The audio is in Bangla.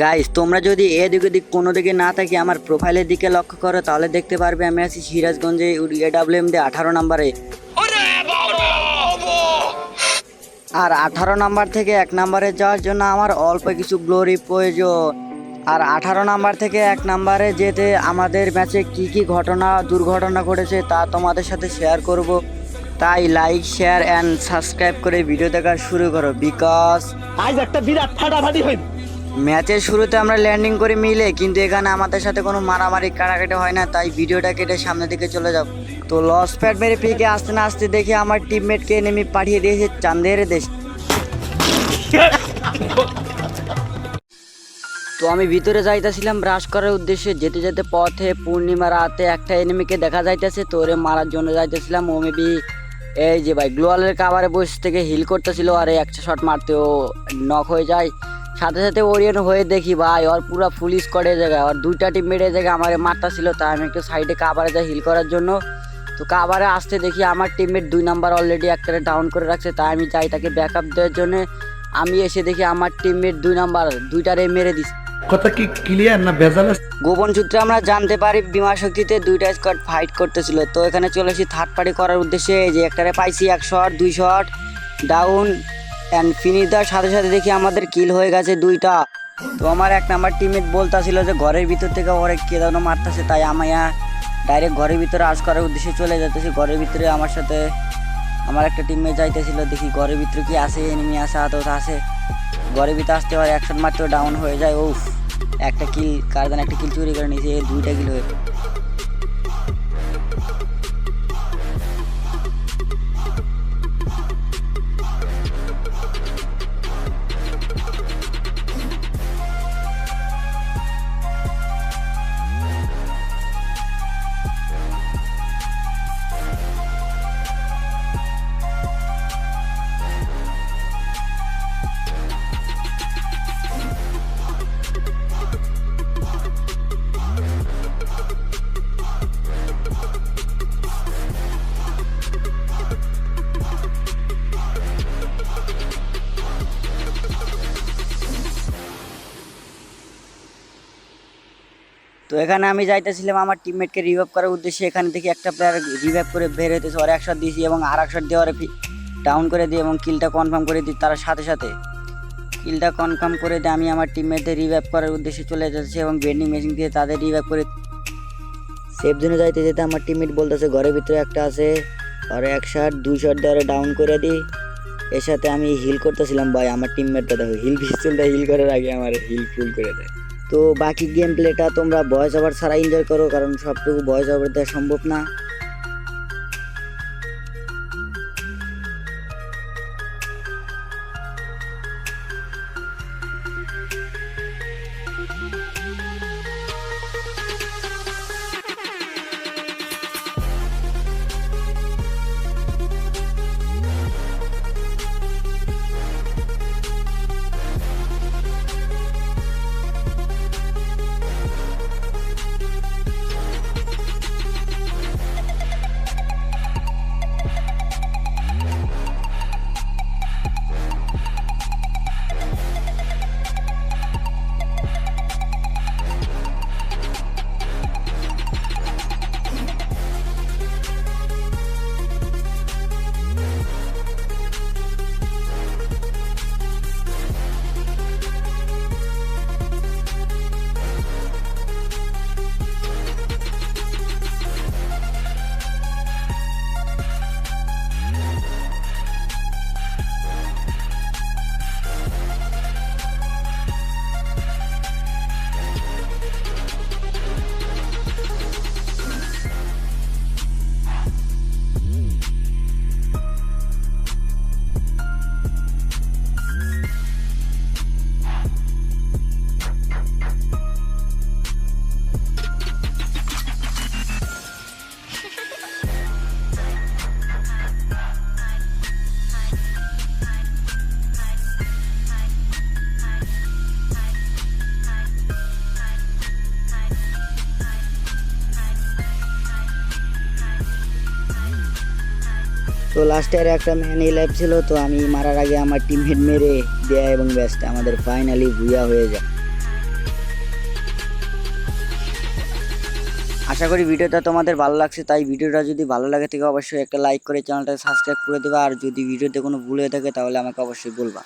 গাইস তোমরা যদি এদিক ওদিক কোনো দিকে না থাকি আমার প্রোফাইলের দিকে লক্ষ্য করো তাহলে দেখতে পারবে আমি আছি সিরাজগঞ্জে এডাব্লিউ এম দিয়ে আঠারো নাম্বারে। আর আঠারো নাম্বার থেকে এক নাম্বারে যাওয়ার জন্য আমার অল্প কিছু গ্লোরি প্রয়োজন। আর আঠারো নাম্বার থেকে এক নাম্বারে যেতে আমাদের ম্যাচে কি কি ঘটনা দুর্ঘটনা ঘটেছে তা তোমাদের সাথে শেয়ার করব। তাই লাইক শেয়ার অ্যান্ড সাবস্ক্রাইব করে ভিডিও দেখা শুরু করো বিকজ আজ একটা বিরাট ফাটাফাটি হইব ম্যাচের শুরুতে আমরা ল্যান্ডিং করে মিলে, কিন্তু এখানে আমাদের সাথে কোনো মারামারি কাটাকাটি হয় না, তাই ভিডিওটা কেটে সামনের দিকে চলে যাব। তো লস প্যাড মেরে পিকে আসতে না আসতে দেখি আমার টিমমেটকে নেমে পাঠিয়ে দিয়েছে চান্দের দেশ। তো আমি ভিতরে যাইতেছিলাম ব্রাশ করার উদ্দেশ্যে যেতে যেতে পথে পূর্ণিমা রাতে একটা এনিমিকে দেখা যাইতেছে, তো ওরে মারার জন্য যাইতেছিলাম, ও মেবি এই যে ভাই গ্লোয়ালের কাভারে বসে থেকে হিল করতেছিল, আর একটা শট মারতে ও নক হয়ে যায়। সাথে সাথে ওরিয়ন হয়ে দেখি ভাই ওর পুরো ফুল স্কোয়াডের জায়গায়। ওর দুইটা টিম মেরে জায়গায় আমার মারতা ছিল তাই আমি একটু সাইডে কাভারে যাই হিল করার জন্য। তো কাভারে আসতে দেখি আমার টিমমেট দুই নাম্বার অলরেডি একটা ডাউন করে রাখছে তাই আমি যাই তাকে ব্যাক আপ দেওয়ার জন্য। আমি এসে দেখি আমার টিমমেট দুই নাম্বার দুইটারে মেরে দিচ্ছে কথা কি ক্লিয়ার না ভেজাল গোপন সূত্রে আমরা জানতে পারি বিমা শক্তিতে দুইটা স্কোয়াড ফাইট করতেছিল। তো এখানে চলে এসেছি থার্ড পার্টি করার উদ্দেশ্যে যে একটারে পাইছি এক শট দুই শট ডাউন অ্যান্ড ফিনিশ দেওয়ার সাথে সাথে দেখি আমাদের কিল হয়ে গেছে দুইটা। তো আমার এক নাম্বার টিমমেট বলতাছিল যে ঘরের ভিতর থেকে ওরে কে যেন মারতেছে, তাই আমি ডাইরেক্ট ঘরের ভিতরে আস করার উদ্দেশ্যে চলে যেতেছি ঘরের ভিতরে আমার সাথে আমার একটা টিমমেট যাইতেছিল, দেখি ঘরের ভিতরে কি আছে এনিমি আছে আদৌ আছে। ঘরের ভিতরে আসতে হয় একশন মাত্র ডাউন হয়ে যায়, উফ, একটা কিল কারদান একটা কিল চুরি করে নিয়েছে দুইটা কিল হয়ে তো এখানে আমি যাইতেছিলাম আমার টিমমেটকে রিভাইভ করার উদ্দেশ্যে। এখানে থেকে একটা প্লেয়ার রিভাইভ করে বের হইতেছে, ওর এক শট দিয়েছি এবং আর এক শট দিয়ে ওরে ডাউন করে দিই এবং কিলটা কনফার্ম করে দিই তার সাথে সাথে। কিলটা কনফার্ম করে দিয়ে আমি আমার টিমমেটদের রিভাইভ করার উদ্দেশ্যে চলে যাচ্ছি এবং বেন্ডিং মেশিন দিয়ে তাদের রিভাইভ করে সেফ জোনে যাইতে যেতে আমার টিমমেট বলতেছে, ঘরের ভিতরে একটা আছে আর এক শট দুই শট দিয়ে ডাউন করে দিই। এর সাথে আমি হিল করতেছিলাম, ভাই, আমার টিমমেটটা দেখো হিল পিস্তলটা হিল করার আগে আমার হিল ফুল করে দেয়। তো বাকি গেম প্লেটা তোমরা ভয়েস ওভার ছাড়া এনজয় করো, কারণ সবটুকু ভয়েস ওভার দেওয়া সম্ভব না। তো লাস্ট ইয়ারে একটা ম্যান এই লাইফ ছিল, তো আমি মারার আগে আমার টিম হেড মেরে দেয়া এবং ব্যাসটা আমাদের ফাইনালি ভুয়া হয়ে যায়। আশা করি ভিডিওটা তোমাদের ভালো লাগছে, তাই ভিডিওটা যদি ভালো লাগে থেকে অবশ্যই একটা লাইক করে চ্যানেলটা সাবস্ক্রাইব করে দেবা, আর যদি ভিডিওতে কোনো ভুল হয়ে থাকে তাহলে আমাকে অবশ্যই বলবা।